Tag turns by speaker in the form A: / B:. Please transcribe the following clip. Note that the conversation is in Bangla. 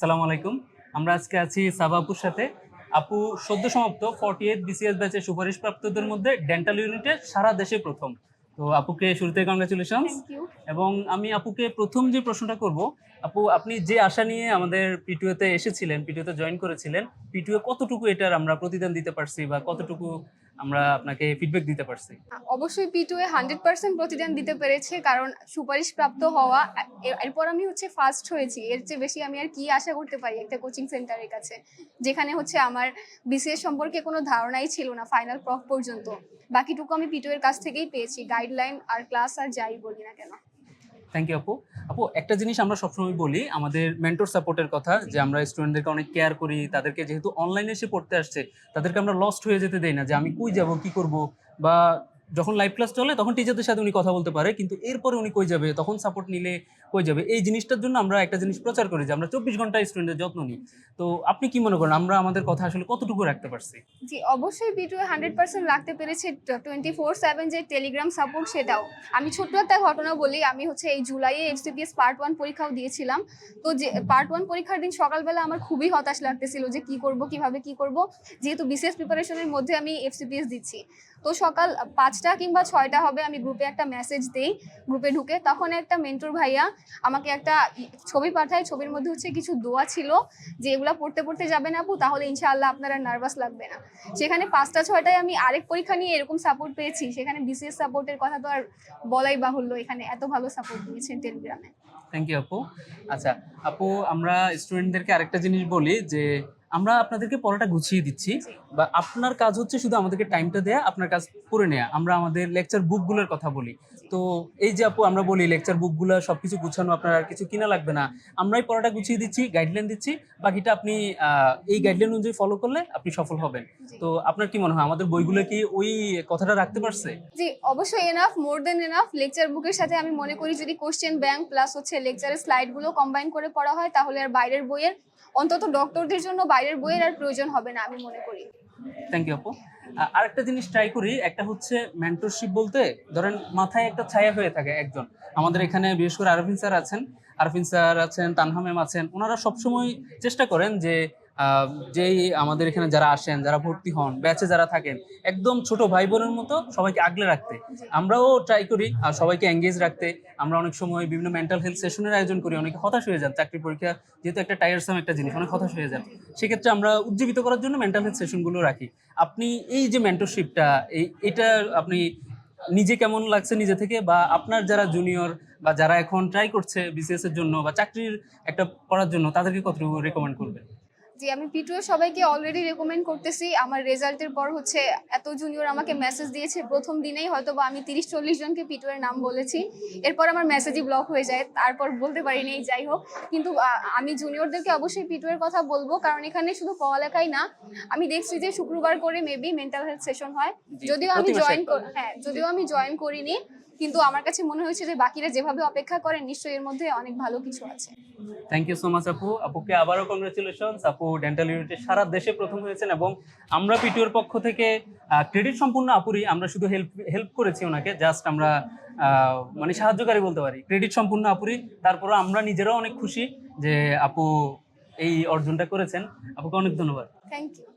A: সালাম আলাইকুম। আমরা আজকে আছি সাবা আপুর সাথে। আপু সদ্য সমাপ্ত ফর্টি এইট বিসিএস ব্যাচের সুপারিশপ্রাপ্তদের মধ্যে ডেন্টাল ইউনিটে সারা দেশে প্রথম। তো আপুকে শুরুতে কংগ্রাচুলেশন এবং আমি আপুকে প্রথম যে প্রশ্নটা করব আপু আপনি যে আশা নিয়ে আমাদের পিটুয়েতে এসেছিলেন পিটুয়েতে জয়েন করেছিলেন পিটুয়ে কতটুকু এটার আমরা প্রতিদান দিতে পারছি বা কতটুকু আমরা আপনাকে ফিডব্যাক দিতে পারছি।
B: অবশ্যই P two A hundred percent প্রতিদান দিতে পেরেছে, কারণ সুপারিশ প্রাপ্ত হওয়া এরপর আমি হচ্ছে ফার্স্ট হয়েছি, এর চেয়ে বেশি আমি আর কি আশা করতে পারি একটা কোচিং সেন্টারের কাছে, যেখানে হচ্ছে আমার বিসিএস সম্পর্কে কোনো ধারণাই ছিল না ফাইনাল প্রফ পর্যন্ত। বাকিটুকু আমি পিটু এর কাছ থেকেই পেয়েছি গাইডলাইন আর ক্লাস আর যাই বলি না কেন।
A: থ্যাংক ইউ আপু আপু একটা জিনিস আমরা সবসময় বলি, আমাদের মেন্টর সাপোর্টের কথা, যে আমরা স্টুডেন্টদেরকে অনেক কেয়ার করি, তাদেরকে যেহেতু অনলাইনে এসে পড়তে আসছে, তাদেরকে আমরা লস্ট হয়ে যেতে দেই না, যে আমি কই যাব, কি করব? বা যখন লাইভ ক্লাস চলে, তখন টিচারদের সাথে উনি কথা বলতে পারে, কিন্তু এরপরে উনি কই যাবে? তখন সাপোর্ট নিলে কই যাবে? এই জিনিসটার জন্য আমরা একটা জিনিস প্রচার করি যে, আমরা চব্বিশ ঘণ্টা স্টুডেন্টের যত্ন নিই। তো আপনি কি মনে করেন? আমরা আমাদের কথা আসলে কতটুকু রাখতে পারছি?
B: জি, অবশ্যই পি টু হান্ড্রেড পার্সেন্ট রাখতে পেরেছে। টোয়েন্টি ফোর সেভেন যে টেলিগ্রাম সাপোর্ট সেটাও। আমি ছোট্ট একটা ঘটনা বলি, আমি হচ্ছে এই জুলাইয়ে এফসিপিএস পার্ট ওয়ান পরীক্ষাও দিয়েছিলাম। তো যে পার্ট ওয়ান পরীক্ষার দিন সকালবেলা আমার খুবই হতাশ লাগতেছিল যে, কি করব, কীভাবে কি করব? যেহেতু বিশেষ প্রিপারেশনের মধ্যে আমি এফসিপিএস দিচ্ছি। তো সকাল পাঁচটা কিংবা ছয়টা হবে আমি গ্রুপে একটা মেসেজ দিই। গ্রুপে ঢুকে তখন একটা মেন্টর ভাইয়া আমাকে একটা ছবি পাঠায়। ছবির মধ্যে হচ্ছে কিছু দোয়া ছিল যে এগুলো পড়তে পড়তে যাবেন আপু তাহলে ইনশাআল্লাহ আপনারা নার্ভাস লাগবে না। সেখানে পাঁচটা ছয়টায় আমি আরেক পরীক্ষা নিয়ে এরকম সাপোর্ট পেয়েছি। সেখানে বিসিএস সাপোর্টের কথা তো আর বলাই বাহুল্য এখানে এত ভালো সাপোর্ট দিয়েছেন টেলিগ্রামে।
A: থ্যাংক ইউ আপু। আচ্ছা আপু আমরা স্টুডেন্টদেরকে আরেকটা জিনিস বলি যে আমরা আপনাদেরকে পড়াটা গুছিয়ে দিচ্ছি। বা আপনার কাজ হচ্ছে শুধু আমাদেরকে টাইমটা দেয়া আপনার কাজ করে নেয়া। আমরা আমাদের লেকচার বুকগুলোর কথা বলি। তো এই যে আপু আমরা বলি লেকচার বুকগুলো সবকিছু গুছানো আপনার আর কিছু কিনা লাগবে না। আমরাই পড়াটা গুছিয়ে দিচ্ছি গাইডলাইন দিচ্ছি। বাকিটা আপনি এই গাইডলাইন অনুযায়ী ফলো করলে আপনি সফল হবেন। তো আপনার কি মনে হয় আমাদের বইগুলো কি ওই কথাটা রাখতে পারছে?
B: জি অবশ্যই enough more than enough lecture বুকের সাথে আমি মনে করি যদি কোশ্চেন ব্যাংক প্লাস হচ্ছে লেকচারের স্লাইডগুলো কম্বাইন করে পড়া হয় তাহলে আর বাইরের বইয়ের অন্তত ডক্টরদের জন্য বাইরের বইয়ের আর প্রয়োজন হবে না আমি মনে করি।
A: থ্যাংক ইউ আপু। আরেকটা জিনিস ট্রাই করি, একটা হচ্ছে মেন্টরশিপ বলতে ধরেন মাথায় একটা ছায়া হয়ে থাকে একজন। আমাদের এখানে বিশেষ করে আরফিন স্যার আছেন। আরফিন স্যার আছেন তানহামেম আছেন, ওনারা সবসময় চেষ্টা করেন যে যেই আমাদের এখানে যারা আসেন, যারা ভর্তি হন, ব্যাচে যারা থাকেন, একদম ছোট ভাই বোনের মতো সবাইকে আগলে রাখতে। আমরাও ট্রাই করি, আর সবাইকে এঙ্গেজ রাখতে। আমরা অনেক সময় বিভিন্ন মেন্টাল হেলথ সেশনের আয়োজন করি, অনেকে হতাশ হয়ে যান। চাকরি পরীক্ষা যেহেতু একটা টায়ারসাম একটা জিনিস, অনেক হতাশ হয়ে যান। সেক্ষেত্রে আমরা উজ্জীবিত করার জন্য মেন্টাল হেলথ সেশনগুলো রাখি। আপনি এই যে মেন্টরশিপটা এই এটা আপনি নিজে কেমন লাগছে নিজে থেকে? বা আপনার যারা জুনিয়র বা যারা এখন ট্রাই করছে বিসিএস এর জন্য বা চাকরির একটা করার জন্য তাদেরকে কতটুকু রেকমেন্ড করবেন?
B: জি আমি পিটুয়ে সবাইকে অলরেডি রেকমেন্ড করতেছি। আমার রেজাল্টের পর হচ্ছে এত জুনিয়র আমাকে মেসেজ দিয়েছে প্রথম দিনেই হয়তো বা আমি তিরিশ চল্লিশ জনকে পিটুয়ের নাম বলেছি। এরপর আমার মেসেজই ব্লক হয়ে যায় তারপর বলতে পারিনি যাই হোক। কিন্তু আমি জুনিয়রদেরকে অবশ্যই পিটুয়ের কথা বলব কারণ এখানে শুধু পড়ালেখাই না আমি দেখছি যে শুক্রবার করে মেবি মেন্টাল হেলথ সেশন হয়। যদিও আমি জয়েন। হ্যাঁ যদিও আমি জয়েন করিনি কিন্তু আমার কাছে মনে হয়েছে যে বাকিরা যেভাবে অপেক্ষা করেন নিশ্চয়ই এর মধ্যে অনেক ভালো কিছু আছে।
A: থ্যাংক ইউ সো মাচ আপু। আপুকে আবারও কংগ্রেচুলেশন আপু ডেন্টাল ইউনিটে সারা দেশে প্রথম হয়েছেন এবং আমরা পিটিওর পক্ষ থেকে ক্রেডিট সম্পূর্ণ আপুরি আমরা শুধু হেল্প হেল্প করেছি ওনাকে। জাস্ট আমরা মানে সাহায্যকারী বলতে পারি। ক্রেডিট সম্পূর্ণ আপুরি তারপরে আমরা নিজেরাও অনেক খুশি যে আপু এই অর্জনটা করেছেন। আপুকে অনেক ধন্যবাদ।
B: Thank you